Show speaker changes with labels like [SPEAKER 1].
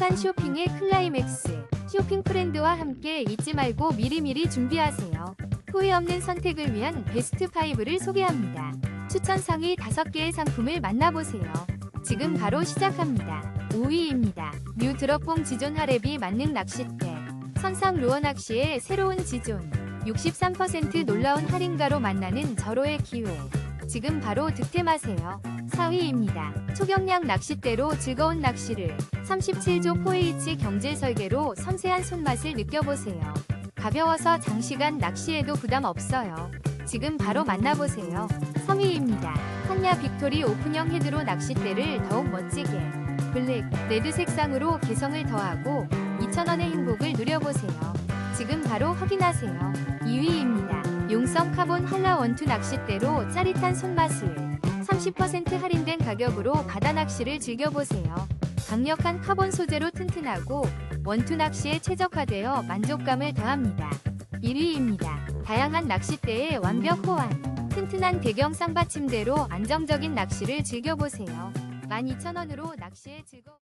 [SPEAKER 1] 행복한 쇼핑의 클라이맥스. 쇼핑 프렌드와 함께 잊지 말고 미리미리 준비하세요. 후회 없는 선택을 위한 베스트 5를 소개합니다. 추천 상위 5개의 상품을 만나보세요. 지금 바로 시작합니다. 5위입니다. 뉴 드롭봉 지존 하랩이 만능 낚싯대. 선상 루어 낚시의 새로운 지존. 63% 놀라운 할인가로 만나는 절호의 기회. 지금 바로 득템하세요. 4위입니다. 초경량 낚싯대로 즐거운 낚시를 37조 4H 경제 설계로 섬세한 손맛을 느껴보세요. 가벼워서 장시간 낚시에도 부담 없어요. 지금 바로 만나보세요. 3위입니다. 한야 빅토리 오픈형 헤드로 낚싯대를 더욱 멋지게 블랙, 레드 색상으로 개성을 더하고 2,000원의 행복을 누려보세요. 지금 바로 확인하세요. 2위 용성 카본 한라 원투 낚싯대로 짜릿한 손맛을 30% 할인된 가격으로 바다 낚시를 즐겨보세요. 강력한 카본 소재로 튼튼하고 원투 낚시에 최적화되어 만족감을 더합니다. 1위입니다. 다양한 낚싯대의 완벽 호환. 튼튼한 대경 쌍받침대로 안정적인 낚시를 즐겨보세요. 12,000원으로 낚시의 즐거움